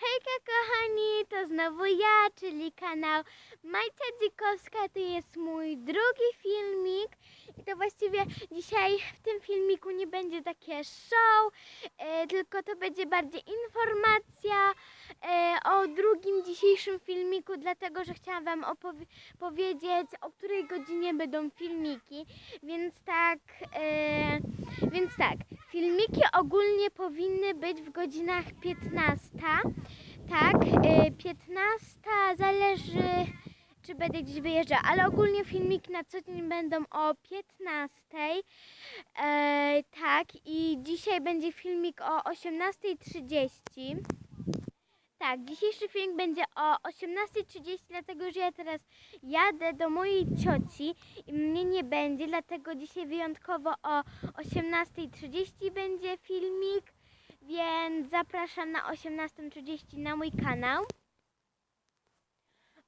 Hey, Hejka kochani, to znowu ja, czyli kanał Majcia Dzikowska. To jest mój drugi filmik i to właściwie dzisiaj w tym filmiku nie będzie takie show, e, tylko to będzie bardziej informacja e, o drugim dzisiejszym filmiku, dlatego że chciałam Wam powiedzieć, o której godzinie będą filmiki, więc tak, e, więc tak, filmiki ogólnie powinny być w godzinach 15. Tak, y, 15 zależy, czy będę gdzieś wyjeżdżał, ale ogólnie filmiki na co dzień będą o 15. E, tak, i dzisiaj będzie filmik o 18.30. Tak, dzisiejszy film będzie o 18.30, dlatego że ja teraz jadę do mojej cioci i mnie nie będzie, dlatego dzisiaj wyjątkowo o 18.30 będzie filmik, więc zapraszam na 18.30 na mój kanał.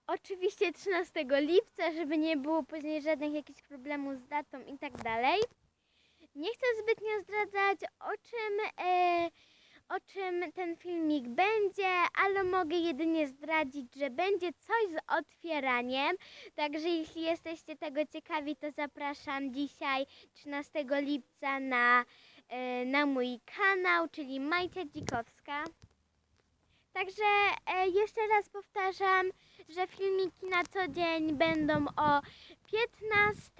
Oczywiście 13 lipca, żeby nie było później żadnych jakichś problemów z datą i tak dalej. Nie chcę zbytnio zdradzać o czym, e, o czym ten filmik będzie, ale mogę jedynie zdradzić, że będzie coś z otwieraniem. Także jeśli jesteście tego ciekawi, to zapraszam dzisiaj 13 lipca na, na mój kanał, czyli Majcia Dzikowska. Także e, jeszcze raz powtarzam, że filmiki na co dzień będą o 15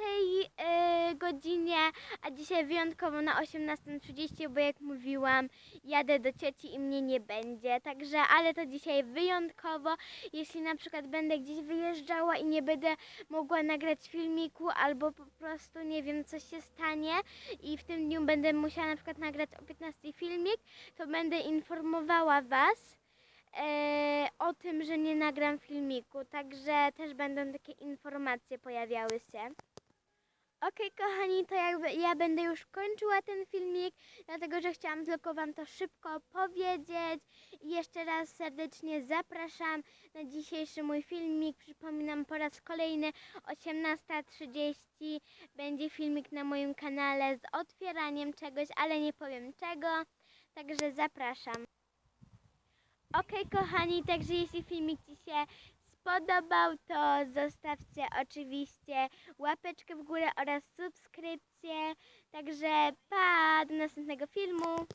e, godzinie, a dzisiaj wyjątkowo na 18.30, bo jak mówiłam, jadę do cioci i mnie nie będzie. Także, ale to dzisiaj wyjątkowo. Jeśli na przykład będę gdzieś wyjeżdżała i nie będę mogła nagrać filmiku, albo po prostu nie wiem, co się stanie i w tym dniu będę musiała na przykład nagrać o 15 filmik, to będę informowała Was o tym, że nie nagram filmiku, także też będą takie informacje pojawiały się. Okej, kochani, to jakby ja będę już kończyła ten filmik, dlatego że chciałam tylko Wam to szybko powiedzieć. I jeszcze raz serdecznie zapraszam na dzisiejszy mój filmik. Przypominam po raz kolejny 18.30 będzie filmik na moim kanale z otwieraniem czegoś, ale nie powiem czego. Także zapraszam. Okej, kochani, także jeśli filmik Ci się spodobał, to zostawcie oczywiście łapeczkę w górę oraz subskrypcję. Także